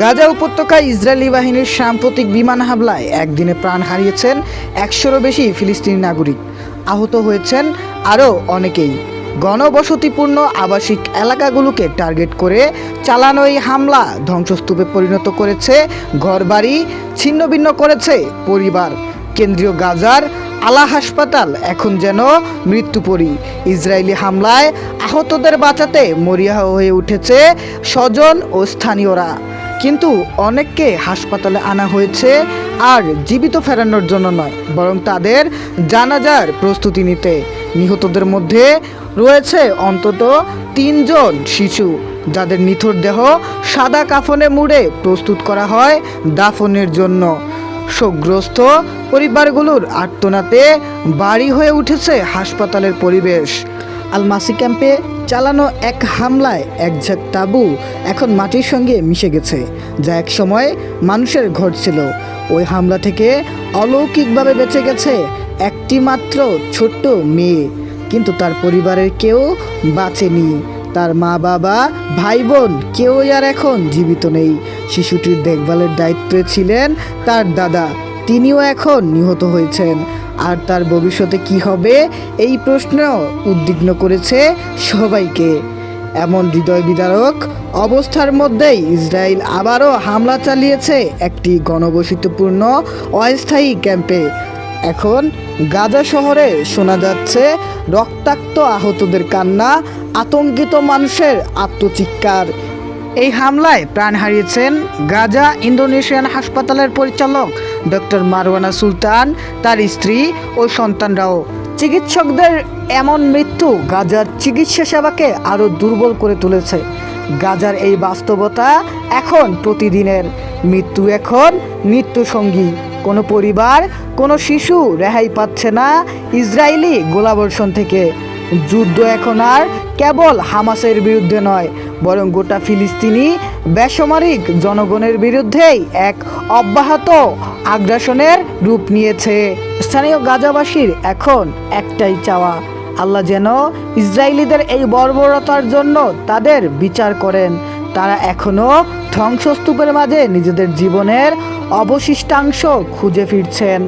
গাজা উপত্যকায় ইসরায়েলি বাহিনীর সাম্প্রতিক বিমান হামলায় একদিনে প্রাণ হারিয়েছেন একশোরও বেশি ফিলিস্তিনি নাগরিক। আহত হয়েছেন আরও অনেকেই। গণবসতিপূর্ণ আবাসিক এলাকাগুলোকে টার্গেট করে চালানো এই হামলা ধ্বংসস্তূপে পরিণত করেছে ঘরবাড়ি, ছিন্নভিন্ন করেছে পরিবার। কেন্দ্রীয় গাজার আলা হাসপাতাল এখন যেন মৃত্যুপরী। ইসরায়েলি হামলায় আহতদের বাঁচাতে মরিয়া হয়ে উঠেছে স্বজন ও স্থানীয়রা। কিন্তু অনেককে হাসপাতালে আনা হয়েছে আর জীবিত ফেরানোর জন্য নয়, বরং তাদের জানাজার প্রস্তুতি নিতে। নিহতদের মধ্যে রয়েছে অন্তত তিনজন শিশু, যাদের নিথর দেহ সাদা কাফনে মুড়ে প্রস্তুত করা হয় দাফনের জন্য। শোকগ্রস্ত পরিবারগুলোর আর্তনাতে বাড়ি হয়ে উঠেছে হাসপাতালের পরিবেশ। আলমাসি ক্যাম্পে চালানো এক হামলায় এক ঝাঁক তাবু এখন মাটির সঙ্গে মিশে গেছে। যা এক সময় মানুষের ঘর ছিল। ওই হামলা থেকে অলৌকিকভাবে বেঁচে গেছে একটি মাত্র ছোট্ট মেয়ে। কিন্তু তার পরিবারের কেউ বাঁচেনি। তার মা বাবা, ভাই বোন কেউই আর এখন জীবিত নেই। শিশুটির দেখভালের দায়িত্বে ছিলেন তার দাদা। তিনিও এখন নিহত হয়েছেন। আর তার ভবিষ্যতে কি হবে? এই প্রশ্ন উদ্বিগ্ন করেছে সবাইকে। এমন হৃদয় বিদারক অবস্থার মধ্যেই ইসরায়েল আবারও হামলা চালিয়েছে একটি গণবসতিপূর্ণ অস্থায়ী ক্যাম্পে। এখন গাজা শহরে শোনা যাচ্ছে রক্তাক্ত আহতদের কান্না, আতঙ্কিত মানুষের আত্মচিৎকার। এই হামলায় প্রাণ হারিয়েছেন গাজা ইন্দোনেশিয়ান হাসপাতালের পরিচালক ডক্টর মারওয়ানা সুলতান, তার স্ত্রী ও সন্তানরাও। চিকিৎসকদের এমন মৃত্যু গাজার চিকিৎসা সেবাকে আরও দুর্বল করে তুলেছে। গাজার এই বাস্তবতা এখন প্রতিদিনের। মৃত্যু এখন সঙ্গী কোনো পরিবার, কোনো শিশু রেহাই পাচ্ছে না ইসরায়েলি গোলাবর্ষণ থেকে। যুদ্ধ এখন আর কেবল হামাসের বিরুদ্ধে নয়, বরং গোটা ফিলিস্তিনি বেসামরিক জনগণের বিরুদ্ধেই এক অব্যাহত আগ্রাসনের রূপ নিয়েছে। স্থানীয় গাজাবাসীর এখন একটাই চাওয়া, আল্লাহ যেন ইসরায়েলিদের এই বর্বরতার জন্য তাদের বিচার করেন। তারা এখনও ধ্বংসস্তূপের মাঝে নিজেদের জীবনের অবশিষ্টাংশ খুঁজে ফিরছেন।